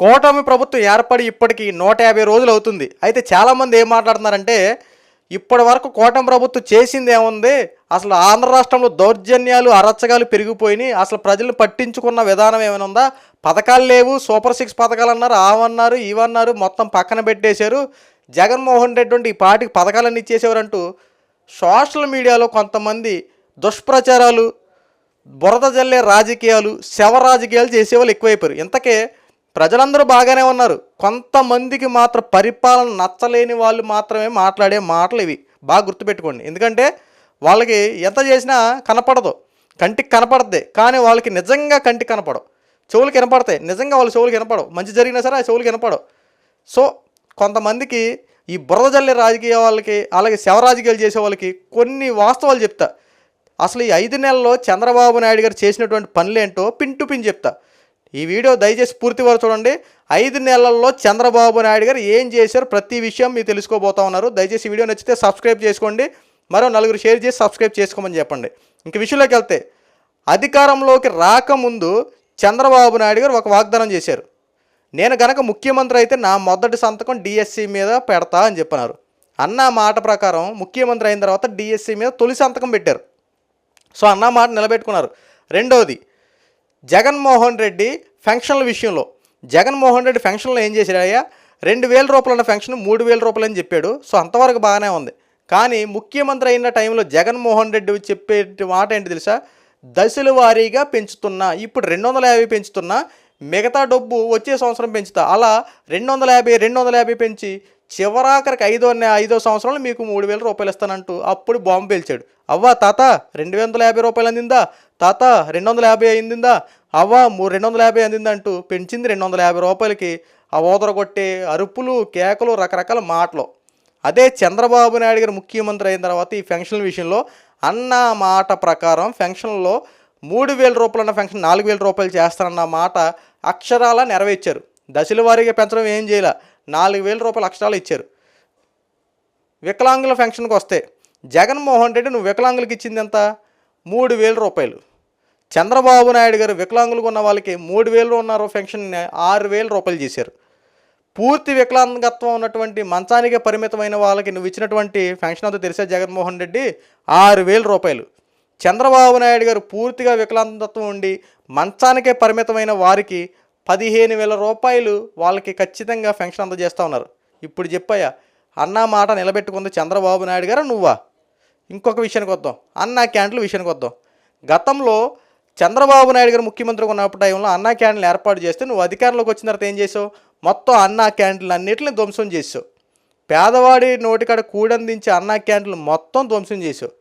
కూటమి ప్రభుత్వం ఏర్పడి ఇప్పటికి నూట యాభై రోజులు అవుతుంది. అయితే చాలామంది ఏం మాట్లాడుతున్నారంటే ఇప్పటి వరకు కూటమి ప్రభుత్వం చేసింది ఏముంది? అసలు ఆంధ్ర రాష్ట్రంలో దౌర్జన్యాలు అరచ్చగాలు పెరిగిపోయినాయి. అసలు ప్రజలు పట్టించుకున్న విధానం ఏమైనా ఉందా? పథకాలు లేవు. సూపర్ సిక్స్ పథకాలు అన్నారు. ఆవన్నారు ఇవన్నారు మొత్తం పక్కన పెట్టేశారు. జగన్మోహన్ రెడ్డి వంటి ఈ పార్టీకి పథకాలన్నీ ఇచ్చేసేవారంటూ సోషల్ మీడియాలో కొంతమంది దుష్ప్రచారాలు బురద జల్లే రాజకీయాలు శవ రాజకీయాలు చేసేవాళ్ళు ఎక్కువైపోయారు. ఇంతకే ప్రజలందరూ బాగానే ఉన్నారు. కొంతమందికి మాత్రం పరిపాలన నచ్చలేని వాళ్ళు మాత్రమే మాట్లాడే మాటలు ఇవి. బాగా గుర్తుపెట్టుకోండి. ఎందుకంటే వాళ్ళకి ఎంత చేసినా కనపడదు. కంటికి కనపడద్ది. కానీ వాళ్ళకి నిజంగా కంటికి కనపడవు. చెవులు కనపడతాయి నిజంగా వాళ్ళ చెవులు వినపడవు. మంచి జరిగినా సరే ఆ చెవులు కనపడవు సో కొంతమందికి ఈ బురద జల్లే రాజకీయ వాళ్ళకి అలాగే శవ రాజకీయాలు చేసే వాళ్ళకి కొన్ని వాస్తవాలు చెప్తా. అసలు ఈ ఐదు నెలల్లో చంద్రబాబు నాయుడు గారు చేసినటువంటి పనులేంటో పిన్ టు పిన్ చెప్తా. ఈ వీడియో దయచేసి పూర్తి వరకు చూడండి. ఐదు నెలల్లో చంద్రబాబు నాయుడు గారు ఏం చేశారు ప్రతి విషయం మీరు తెలుసుకోబోతా ఉన్నారు. దయచేసి వీడియో నచ్చితే సబ్స్క్రైబ్ చేసుకోండి. మరో నలుగురు షేర్ చేసి సబ్స్క్రైబ్ చేసుకోమని చెప్పండి. ఇంక విషయంలోకి వెళ్తే అధికారంలోకి రాకముందు చంద్రబాబు నాయుడు గారు ఒక వాగ్దానం చేశారు. నేను కనుక ముఖ్యమంత్రి అయితే నా మొదటి సంతకం డిఎస్సి మీద పెడతా అని చెప్పినారు. అన్న మాట ప్రకారం ముఖ్యమంత్రి అయిన తర్వాత డిఎస్సి మీద తొలి సంతకం పెట్టారు. సో అన్న మాట నిలబెట్టుకున్నారు. రెండవది జగన్మోహన్ రెడ్డి ఫంక్షన్ల విషయంలో. జగన్మోహన్ రెడ్డి ఫంక్షన్లో ఏం చేశాడయ్యా రెండు వేల రూపాయలు ఉన్న ఫంక్షన్ మూడు వేల రూపాయలు అని చెప్పాడు. సో అంతవరకు బాగానే ఉంది. కానీ ముఖ్యమంత్రి అయిన టైంలో జగన్మోహన్ రెడ్డి చెప్పే మాట ఏంటి తెలుసా? దశల వారీగా పెంచుతున్నా. ఇప్పుడు రెండు వందల యాభై పెంచుతున్నా. మిగతా డబ్బు వచ్చే సంవత్సరం పెంచుతా. అలా రెండు వందల యాభై రెండు వందల యాభై పెంచి చివరాఖరికి ఐదో ఐదో సంవత్సరంలో మీకు మూడు వేల రూపాయలు ఇస్తానంటూ అప్పుడు బాంబు పేల్చాడు. అవ్వా తాత రెండు వందల యాభై రూపాయలు అందిందా? తాత రెండు వందల యాభై అయిందిందా? అవ్వా మూడు రెండు వందల యాభై అందిందంటూ పెంచింది రెండు వందల యాభై రూపాయలకి. ఆ ఓదర కొట్టే అరుపులు కేకలు రకరకాల మాటలు. అదే చంద్రబాబు నాయుడు గారు ముఖ్యమంత్రి అయిన తర్వాత ఈ ఫెన్షన్ల విషయంలో అన్న మాట ప్రకారం ఫెన్షన్లో మూడు వేల రూపాయలు ఉన్న ఫెన్షన్ నాలుగు వేల రూపాయలు చేస్తారన్న మాట అక్షరాల నెరవేర్చారు. దశల వారీగా పెంచడం ఏం చేయాల? నాలుగు వేల రూపాయలు అక్షరాలు ఇచ్చారు. వికలాంగుల ఫెన్షన్కి వస్తే జగన్మోహన్ రెడ్డి నువ్వు వికలాంగులకి ఇచ్చింది ఎంత? మూడు వేల రూపాయలు. చంద్రబాబు నాయుడు గారు వికలాంగులకు ఉన్న వాళ్ళకి మూడు వేలు ఉన్నారు ఫెన్షన్ ఆరు వేల రూపాయలు చేశారు. పూర్తి వికలాంగత్వం ఉన్నటువంటి మంచానికే పరిమితమైన వాళ్ళకి నువ్వు ఇచ్చినటువంటి పెన్షన్ అంతా తెలిసే జగన్మోహన్ రెడ్డి ఆరు వేల రూపాయలు. చంద్రబాబు నాయుడు గారు పూర్తిగా వికలాంగత్వం ఉండి మంచానికే పరిమితమైన వారికి పదిహేను వేల రూపాయలు వాళ్ళకి ఖచ్చితంగా పెన్షన్ అందజేస్తూ ఉన్నారు. ఇప్పుడు చెప్పయ్యా అన్న మాట నిలబెట్టుకుంది చంద్రబాబు నాయుడు గారు నువ్వా? ఇంకొక విషయానికి వద్దాం. అన్నా క్యాంటీన్ల విషయానికి వద్దాం. గతంలో చంద్రబాబు నాయుడు గారు ముఖ్యమంత్రిగా ఉన్నప్పుడు టైంలో అన్నా క్యాంటీన్లు ఏర్పాటు చేస్తే నువ్వు అధికారంలోకి వచ్చిన తర్వాత ఏం చేసావు? మొత్తం అన్నా క్యాంటీన్లు అన్నింటిని ధ్వంసం చేసావు. పేదవాడి నోటికాడ కూడందించి అన్నా క్యాంటీన్లు మొత్తం ధ్వంసం చేసావు.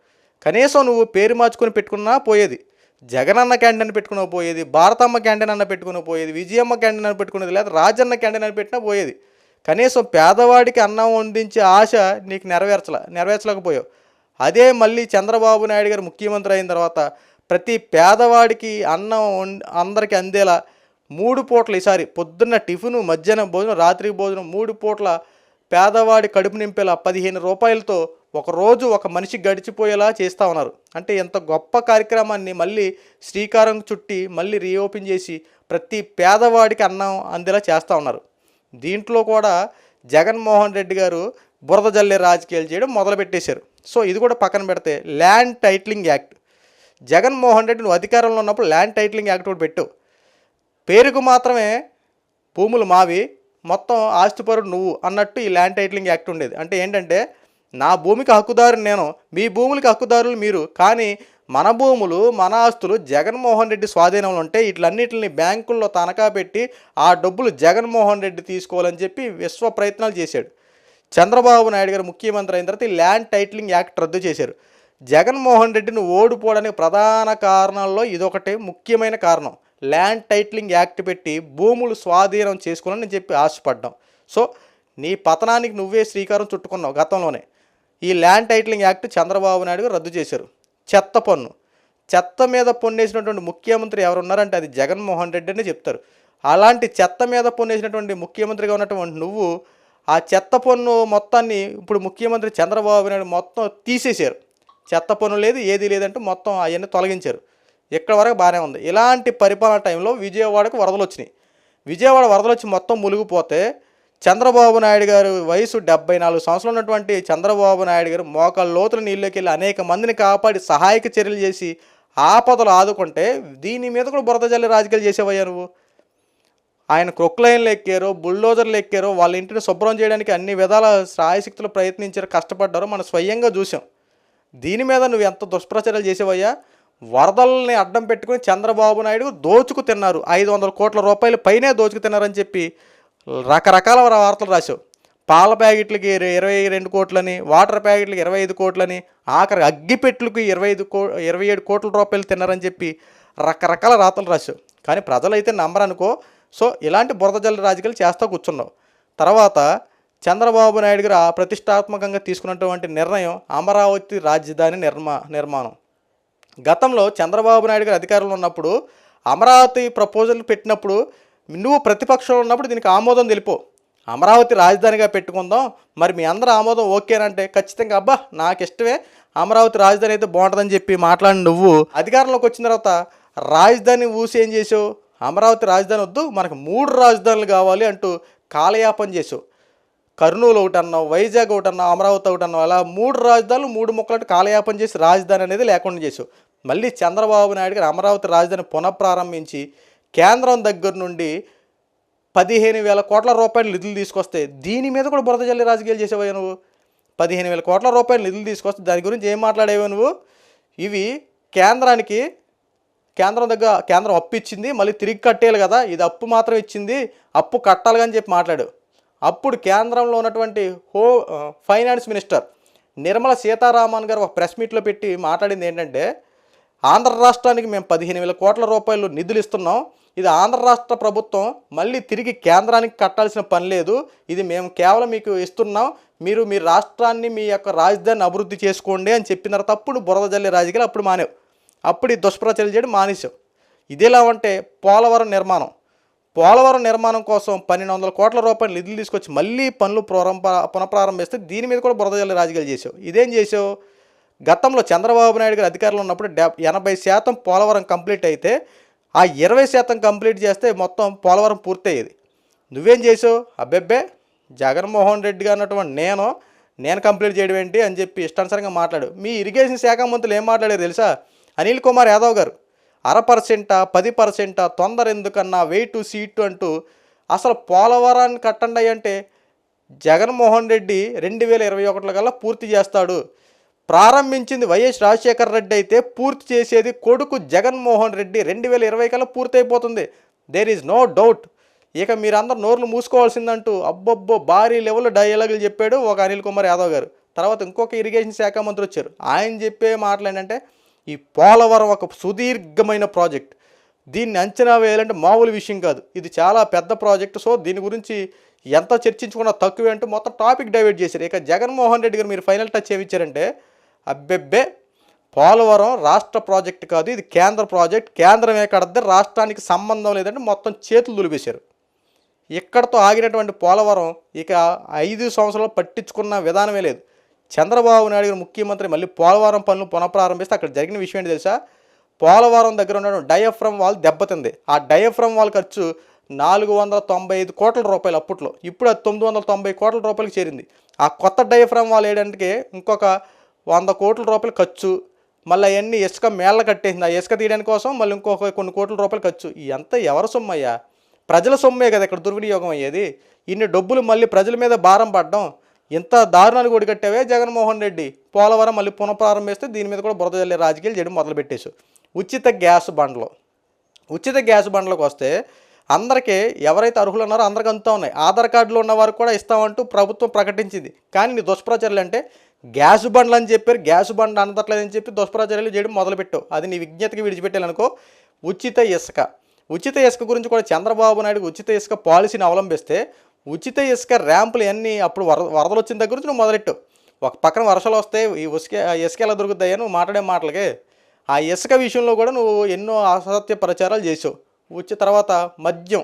కనీసం నువ్వు పేరు మార్చుకొని పెట్టుకున్నా పోయేది. జగనన్న క్యాంటీన్ అని పెట్టుకుని పోయేది. భారతమ్మ క్యాంటీన్ అన్న పెట్టుకుని పోయేది. విజయమ్మ క్యాంటీన్ అని పెట్టుకునేది లేదా రాజన్న క్యాంటీన్ అని పెట్టినా పోయేది. కనీసం పేదవాడికి అన్నం వండించే ఆశ నీకు నెరవేర్చలే నెరవేర్చలేకపోయావు. అదే మళ్ళీ చంద్రబాబు నాయుడు గారు ముఖ్యమంత్రి అయిన తర్వాత ప్రతి పేదవాడికి అన్నం అందరికీ అందేలా మూడు పూటలు ఈసారి పొద్దున్న టిఫిన్ మధ్యాహ్నం భోజనం రాత్రి భోజనం మూడు పూట్ల పేదవాడి కడుపు నింపేలా పదిహేను రూపాయలతో ఒక రోజు ఒక మనిషి గడిచిపోయేలా చేస్తూ ఉన్నారు. అంటే ఎంత గొప్ప కార్యక్రమాన్ని మళ్ళీ శ్రీకారం చుట్టి మళ్ళీ రీఓపెన్ చేసి ప్రతి పేదవాడికి అన్నం అందేలా చేస్తూ ఉన్నారు. దీంట్లో కూడా జగన్మోహన్ రెడ్డి గారు బురద జల్లే రాజకీయాలు చేయడం మొదలుపెట్టేశారు. సో ఇది కూడా పక్కన పెడితే land titling act. Jaganmohan Reddy నువ్వు అధికారంలో ఉన్నప్పుడు ల్యాండ్ టైట్లింగ్ యాక్ట్ కూడా పెట్టు. పేరుకు మాత్రమే భూములు మావి మొత్తం ఆస్తిపరుడు నువ్వు అన్నట్టు ఈ ల్యాండ్ టైట్లింగ్ యాక్ట్ ఉండేది. అంటే ఏంటంటే నా భూమికి హక్కుదారు నేను మీ భూములకి హక్కుదారులు మీరు కానీ మన భూములు మన ఆస్తులు జగన్మోహన్ రెడ్డి స్వాధీనంలో ఉంటే వీటిలన్నిటిని బ్యాంకుల్లో తనఖా పెట్టి ఆ డబ్బులు జగన్మోహన్ రెడ్డి తీసుకోవాలని చెప్పి విశ్వ ప్రయత్నాలు చేశాడు. చంద్రబాబు నాయుడు గారు ముఖ్యమంత్రి అయిన తర్వాత ఈ ల్యాండ్ టైటిలింగ్ యాక్ట్ రద్దు చేశారు. జగన్మోహన్ రెడ్డిని ఓడిపోవడానికి ప్రధాన కారణాల్లో ఇదొకటి ముఖ్యమైన కారణం. ల్యాండ్ టైటిలింగ్ యాక్ట్ పెట్టి భూములు స్వాధీనం చేసుకోవాలని నేను చెప్పి ఆశపడ్డాం. సో నీ పతనానికి నువ్వే శ్రీకారం చుట్టుకున్నావు గతంలోనే. ఈ land titling act Chandrababu Naidu గారు రద్దు చేశారు. చెత్త పన్ను. చెత్త మీద పొన్నేసినటువంటి ముఖ్యమంత్రి ఎవరున్నారంటే అది జగన్మోహన్ రెడ్డి అని చెప్తారు. అలాంటి చెత్త మీద పొన్నేసినటువంటి ముఖ్యమంత్రిగా ఉన్నటువంటి నువ్వు ఆ చెత్త పన్ను మొత్తాన్ని ఇప్పుడు ముఖ్యమంత్రి చంద్రబాబు నాయుడు మొత్తం తీసేశారు. చెత్త పన్ను లేదు ఏది లేదంటే మొత్తం అవన్నీ తొలగించారు. ఇక్కడ వరకు బాగానే ఉంది. ఇలాంటి పరిపాలన టైంలో విజయవాడకు వరదలు వచ్చినాయి. విజయవాడ వరదలు వచ్చి మొత్తం మునిగిపోతే చంద్రబాబు నాయుడు గారు వయసు డెబ్బై నాలుగు సంవత్సరాలు ఉన్నటువంటి చంద్రబాబు నాయుడు గారు మోకాళ్ళ లోతుల నీళ్ళకి వెళ్ళి అనేక మందిని కాపాడి సహాయక చర్యలు చేసి ఆపదలు ఆదుకుంటే దీని మీద కూడా బురద జల్లి రాజకీయాలు చేసేవయ్యా నువ్వు? ఆయన క్రొక్లైన్లు ఎక్కారో బుల్డోజర్లు ఎక్కారో వాళ్ళ ఇంటిని శుభ్రం చేయడానికి అన్ని విధాల శ్రాయశక్తులు ప్రయత్నించారు కష్టపడ్డారో మనం స్వయంగా చూసాం దీని మీద నువ్వు ఎంత దుష్ప్రచారాలు చేసేవయ్యా? వరదల్ని అడ్డం పెట్టుకుని చంద్రబాబు నాయుడు దోచుకు తిన్నారు. ఐదు వందల కోట్ల రూపాయలు పైనే దోచుకు తిన్నారని చెప్పి రకరకాల వార్తలు రాశావు. పాల ప్యాకెట్లకి ఇరవై రెండు కోట్లని వాటర్ ప్యాకెట్లకి ఇరవై ఐదు కోట్లని ఆఖరి అగ్గిపెట్లకు ఇరవై ఐదు కో ఇరవై ఏడు కోట్ల రూపాయలు తిన్నారని చెప్పి రకరకాల రాతలు రాశావు. కానీ ప్రజలైతే నమ్మరనుకో సో ఇలాంటి బురద జల్లి రాజకీయాలు చేస్తూ కూర్చున్నావు. తర్వాత చంద్రబాబు నాయుడు గారు ఆ ప్రతిష్టాత్మకంగా తీసుకున్నటువంటి నిర్ణయం అమరావతి రాజధాని నిర్మా నిర్మాణం. గతంలో చంద్రబాబు నాయుడు గారు అధికారంలో ఉన్నప్పుడు అమరావతి ప్రపోజల్ పెట్టినప్పుడు నువ్వు ప్రతిపక్షంలో ఉన్నప్పుడు దీనికి ఆమోదం తెలిపో. అమరావతి రాజధానిగా పెట్టుకుందాం. మరి మీ అందరూ ఆమోదం ఓకేనంటే ఖచ్చితంగా అబ్బా నాకు ఇష్టమే. అమరావతి రాజధాని అయితే బాగుంటుందని చెప్పి మాట్లాడి నువ్వు అధికారంలోకి వచ్చిన తర్వాత రాజధాని ఊసి ఏం చేసావు? అమరావతి రాజధాని వద్దు మనకు మూడు రాజధానులు కావాలి అంటూ కాలయాపన చేసావు కర్నూలు ఒకటి అన్నావు వైజాగ్ ఒకటి అన్నావు అమరావతి ఒకటి అన్నావు అలా మూడు రాజధానులు మూడు ముక్కలంటే కాలయాపన చేసి రాజధాని అనేది లేకుండా చేసావు మళ్ళీ చంద్రబాబు నాయుడు గారు అమరావతి రాజధాని పునఃప్రారంభించి కేంద్రం దగ్గర నుండి పదిహేను వేల కోట్ల రూపాయలు నిధులు తీసుకొస్తే దీని మీద కూడా బురద జల్లి రాజకీయాలు చేసేవా నువ్వు? పదిహేను వేల కోట్ల రూపాయలు నిధులు తీసుకొస్తే దాని గురించి ఏం మాట్లాడేవా నువ్వు? ఇవి కేంద్రానికి కేంద్రం దగ్గర కేంద్రం అప్పు ఇచ్చింది మళ్ళీ తిరిగి కట్టేయాలి కదా ఇది అప్పు మాత్రం ఇచ్చింది అప్పు కట్టాలి అని చెప్పి మాట్లాడు. అప్పుడు కేంద్రంలో ఉన్నటువంటి హో ఫైనాన్స్ మినిస్టర్ నిర్మల సీతారామన్ గారు ఒక ప్రెస్ మీట్లో పెట్టి మాట్లాడింది ఏంటంటే ఆంధ్ర రాష్ట్రానికి మేము పదిహేను వేల కోట్ల రూపాయలు నిధులు ఇస్తున్నాం ఇది ఆంధ్ర రాష్ట్ర ప్రభుత్వం మళ్ళీ తిరిగి కేంద్రానికి కట్టాల్సిన పని లేదు ఇది మేము కేవలం మీకు ఇస్తున్నాం మీరు మీ రాష్ట్రాన్ని మీ యొక్క రాజధానిని అభివృద్ధి చేసుకోండి అని చెప్పిన తర్వాత అప్పుడు బురద జల్లి రాజకీయాలు అప్పుడు మానేవు. అప్పుడు ఈ దుష్ప్రచారాలు చేయడం మానేసావు ఇదేలా అంటే పోలవరం నిర్మాణం. పోలవరం నిర్మాణం కోసం పన్నెండు వందల కోట్ల రూపాయలు నిధులు తీసుకొచ్చి మళ్ళీ పనులు ప్రారంభ పునఃప్రారంభిస్తే దీని మీద కూడా బురదజల్లి రాజకీయాలు చేసావు ఇదేం చేసావు గతంలో చంద్రబాబు నాయుడు గారు అధికారంలో ఉన్నప్పుడు డెబ్ ఎనభై శాతం పోలవరం కంప్లీట్ అయితే ఆ ఇరవై శాతం కంప్లీట్ చేస్తే మొత్తం పోలవరం పూర్తయ్యేది. నువ్వేం చేసావు అబ్బెబ్బే జగన్మోహన్ రెడ్డి గారు అన్నటువంటి నేను నేను కంప్లీట్ చేయడం ఏంటి అని చెప్పి ఇష్టానుసారంగా మాట్లాడు మీ ఇరిగేషన్ శాఖ మంత్రులు ఏం మాట్లాడారు తెలుసా? అనిల్ కుమార్ యాదవ్ గారు. అర పర్సెంటా పది పర్సెంటా తొందర ఎందుకన్నా వెయిటు సీటు అంటూ అసలు పోలవరాన్ని కట్టండి అంటే జగన్మోహన్ రెడ్డి రెండు వేల ఇరవై ఒకటిలో కల్లా పూర్తి చేస్తాడు. ప్రారంభించింది వైఎస్ రాజశేఖర రెడ్డి అయితే పూర్తి చేసేది కొడుకు జగన్మోహన్ రెడ్డి రెండు వేల ఇరవై కల్లా పూర్తయిపోతుంది. దేర్ ఈజ్ నో డౌట్ ఇక మీరందరూ నోర్లు మూసుకోవాల్సిందంటూ అబ్బబ్బో భారీ లెవెల్ డైలాగులు చెప్పాడు ఒక అనిల్ కుమార్ యాదవ్ గారు. తర్వాత ఇంకొక ఇరిగేషన్ శాఖ మంత్రి వచ్చారు. ఆయన చెప్పే మాటలు ఏంటంటే ఈ పోలవరం ఒక సుదీర్ఘమైన ప్రాజెక్ట్. దీన్ని అంచనా వేయాలంటే మామూలు విషయం కాదు. ఇది చాలా పెద్ద ప్రాజెక్ట్. సో దీని గురించి ఎంత చర్చించుకున్నా తక్కువే అంటూ మొత్తం టాపిక్ డైవర్ట్ చేశారు. ఇక జగన్మోహన్ రెడ్డి గారు మీరు ఫైనల్ టచ్ ఏమిచ్చారంటే అబ్బెబ్బే పోలవరం రాష్ట్ర ప్రాజెక్ట్ కాదు ఇది కేంద్ర ప్రాజెక్ట్. కేంద్రమే కడద్ది రాష్ట్రానికి సంబంధం లేదంటే మొత్తం చేతులు దులిపేశారు. ఇక్కడతో ఆగినటువంటి పోలవరం ఇక ఐదు సంవత్సరాలు పట్టించుకున్న విధానమే లేదు. చంద్రబాబు నాయుడు గారు ముఖ్యమంత్రి మళ్ళీ పోలవరం పనులు పునఃప్రారంభిస్తే అక్కడ జరిగిన విషయం ఏంటి తెలుసా? పోలవరం దగ్గర ఉన్న డయఫ్రమ్ వాల్ దెబ్బతింది. ఆ డయఫ్రమ్ వాల్ ఖర్చు నాలుగు వందల తొంభై ఐదు కోట్ల రూపాయలు అప్పట్లో. ఇప్పుడు అది తొమ్మిది వందల తొంభై కోట్ల రూపాయలకు చేరింది. ఆ కొత్త డయఫ్రమ్ వాల్ వేయడానికి ఇంకొక వంద కోట్ల రూపాయలు ఖర్చు. మళ్ళీ అవన్నీ ఇసుక మేళ్ళ కట్టేసింది. ఆ ఇసుక తీయడానికి కోసం మళ్ళీ ఇంకొక కొన్ని కోట్ల రూపాయలు ఖర్చు. ఎంత ఎవరి సొమ్మయ్యా? ప్రజల సొమ్మే కదా ఇక్కడ దుర్వినియోగం అయ్యేది. ఇన్ని డబ్బులు మళ్ళీ ప్రజల మీద భారం పడడం ఇంత దారుణాలు కూడా కట్టావే జగన్మోహన్ రెడ్డి? పోలవరం మళ్ళీ పునఃప్రారంభిస్తే దీని మీద కూడా బురద జల్లే రాజకీయాలు చేయడం మొదలుపెట్టేసు ఉచిత గ్యాస్ బండ్లు. ఉచిత గ్యాస్ బండ్లకు వస్తే అందరికీ ఎవరైతే అర్హులు ఉన్నారో అందరికీ అందుతూ ఉన్నాయి. ఆధార్ కార్డులో ఉన్న కూడా ఇస్తామంటూ ప్రభుత్వం ప్రకటించింది. కానీ నీ దుష్ప్రచారాలు అంటే గ్యాస్ బండ్లు అని చెప్పారు. గ్యాస్ బండ్లు అందట్లేదని చెప్పి దుష్ప్రచారాలు చేయడం మొదలుపెట్టావు. అది నీ విజ్ఞతకి విడిచిపెట్టాలనుకో ఉచిత ఇసుక. ఉచిత ఇసుక గురించి కూడా చంద్రబాబు నాయుడు ఉచిత ఇసుక పాలసీని అవలంబిస్తే ఉచిత ఇసుక ర్యాంపులు అన్నీ అప్పుడు వర వరదలు వచ్చిన దగ్గర నుంచి నువ్వు మొదలెట్టు. ఒక పక్కన వర్షాలు వస్తే ఈ ఉసుక ఇసుక ఎలా దొరుకుతాయో నువ్వు మాట్లాడే మాటలకే. ఆ ఇసుక విషయంలో కూడా నువ్వు ఎన్నో అసత్య ప్రచారాలు చేసావు. వచ్చి తర్వాత మద్యం.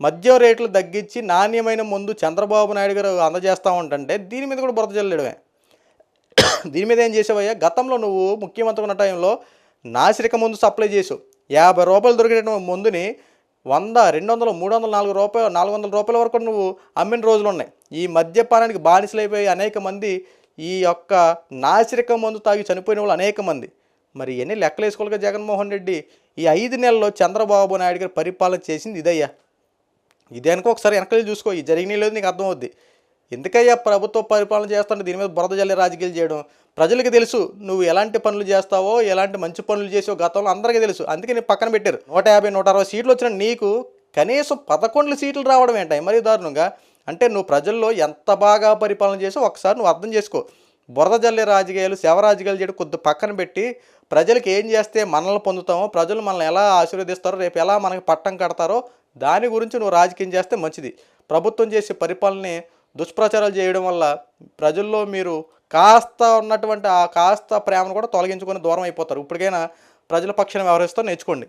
మద్యం రేట్లు తగ్గించి నాణ్యమైన ముందు చంద్రబాబు నాయుడు గారు అందజేస్తా ఉంటుంటే దీని మీద కూడా బురద జల్లడమే. దీని మీద ఏం చేసావయ్యా? గతంలో నువ్వు ముఖ్యమంత్రి ఉన్న టైంలో నాసిరిక ముందు సప్లై చేసావు. యాభై రూపాయలు దొరికేట మందుని వంద రెండు వందలు మూడు వందలు నాలుగు రూపాయలు నాలుగు వందల రూపాయల వరకు నువ్వు అమ్మిన రోజులు ఉన్నాయి ఈ మద్యపానానికి బానిసలైపోయి అనేక మంది ఈ యొక్క నాసిరిక మందు తాగి చనిపోయిన వాళ్ళు అనేక మంది. మరి ఎన్ని లెక్కలు వేసుకోవాలి జగన్మోహన్ రెడ్డి? ఈ ఐదు నెలల్లో చంద్రబాబు నాయుడు గారు పరిపాలన చేసింది ఇదయ్యా. ఇదే అనుకో ఒకసారి వెనకలు చూసుకో. ఈ జరిగిన లేదు నీకు అర్థమవుద్ది. ఎందుకయ్యా ప్రభుత్వ పరిపాలన చేస్తుంటే దీని మీద బురద జల్లి రాజకీయాలు చేయడం. ప్రజలకు తెలుసు నువ్వు ఎలాంటి పనులు చేస్తావో ఎలాంటి మంచి పనులు చేసావో గతంలో అందరికీ తెలుసు. అందుకే నేను పక్కన పెట్టారు. నూట యాభై నూట అరవై సీట్లు వచ్చిన నీకు కనీసం పదకొండు సీట్లు రావడం ఏంటాయి మరీ దారుణంగా. అంటే నువ్వు ప్రజల్లో ఎంత బాగా పరిపాలన చేసో ఒకసారి నువ్వు అర్థం చేసుకో. బురద జల్లే రాజకీయాలు శవ రాజకీయాలు చేయడం కొద్ది పక్కన పెట్టి ప్రజలకు ఏం చేస్తే మనల్ని పొందుతామో ప్రజలు మనల్ని ఎలా ఆశీర్వదిస్తారో రేపు ఎలా మనకి పట్టం కడతారో దాని గురించి నువ్వు రాజకీయం చేస్తే మంచిది. ప్రభుత్వం చేసే పరిపాలనని దుష్ప్రచారాలు చేయడం వల్ల ప్రజల్లో మీరు కాస్త ఉన్నటువంటి ఆ కాస్త ప్రేమను కూడా తొలగించుకొని దూరం అయిపోతారు. ఇప్పటికైనా ప్రజల పక్షాన్ని వ్యవహరిస్తూ నేర్చుకోండి.